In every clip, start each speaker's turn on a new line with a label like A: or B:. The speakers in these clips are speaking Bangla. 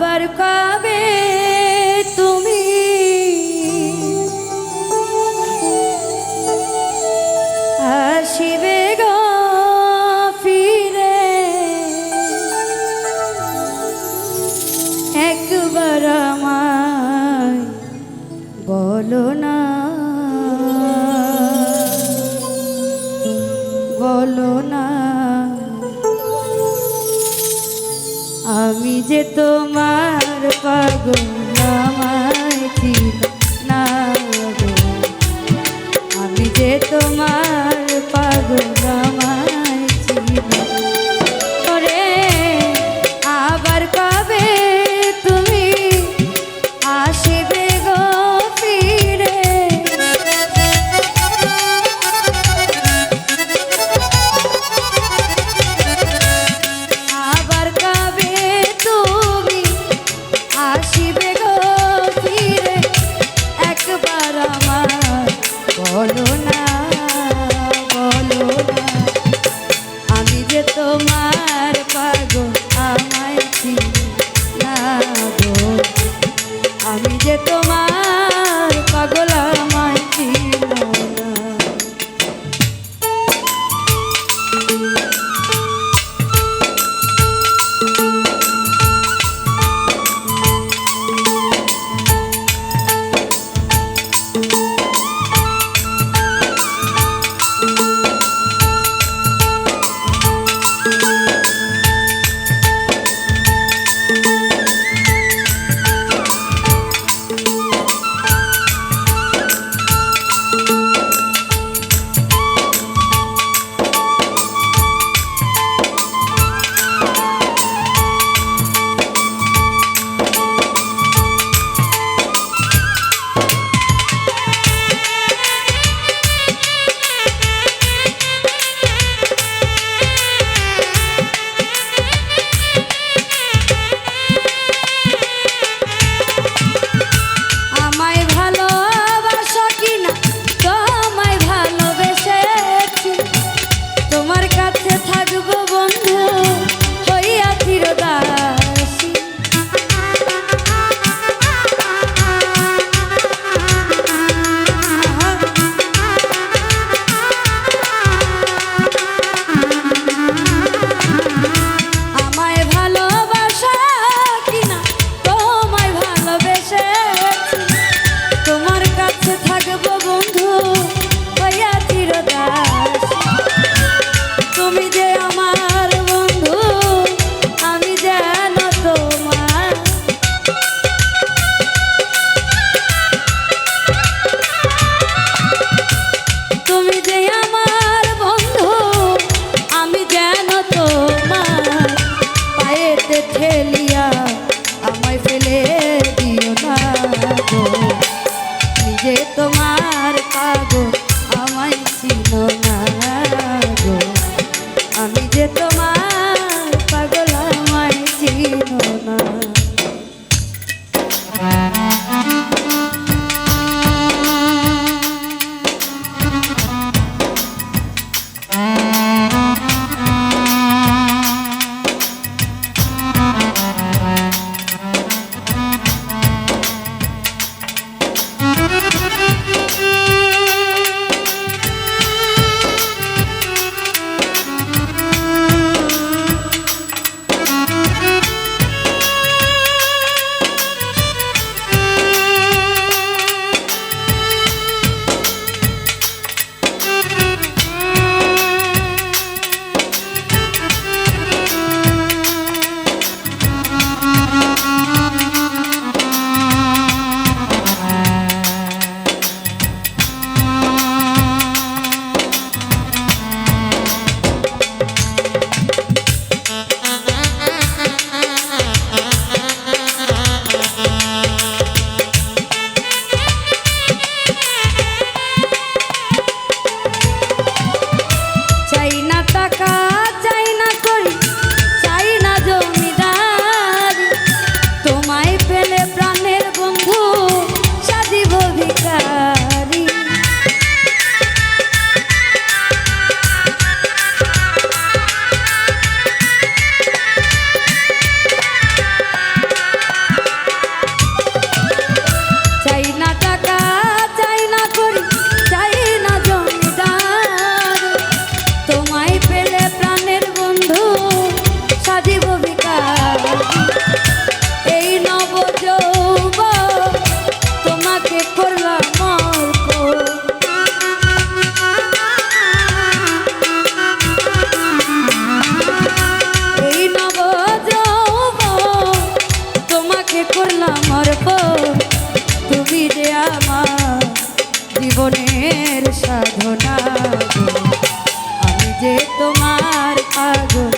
A: varukave যে তোমার পাগল আমায় না আমি যে তোমার পাগল বলো না বলো না। আমি যে তোমার সাধনা আমি যে তোমার পাগল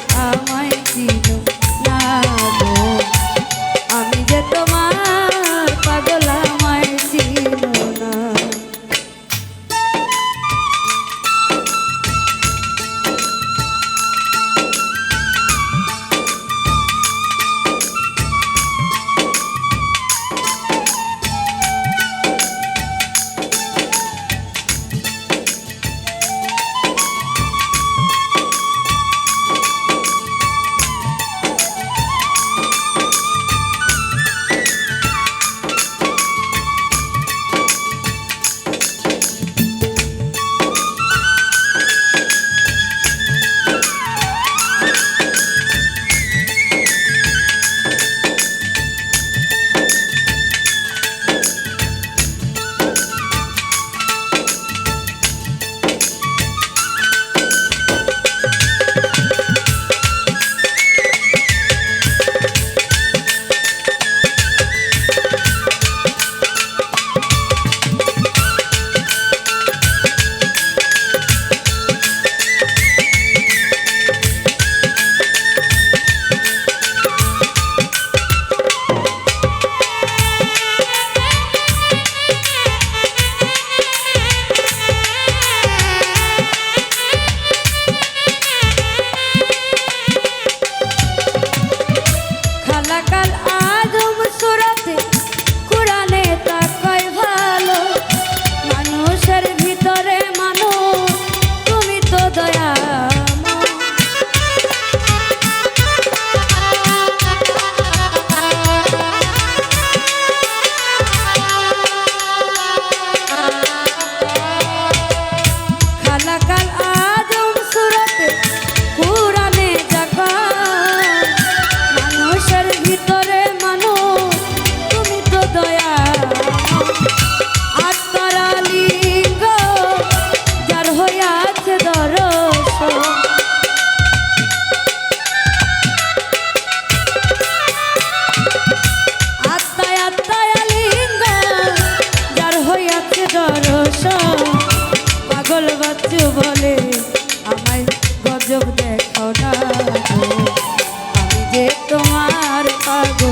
A: i don't cargo.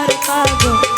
A: para pago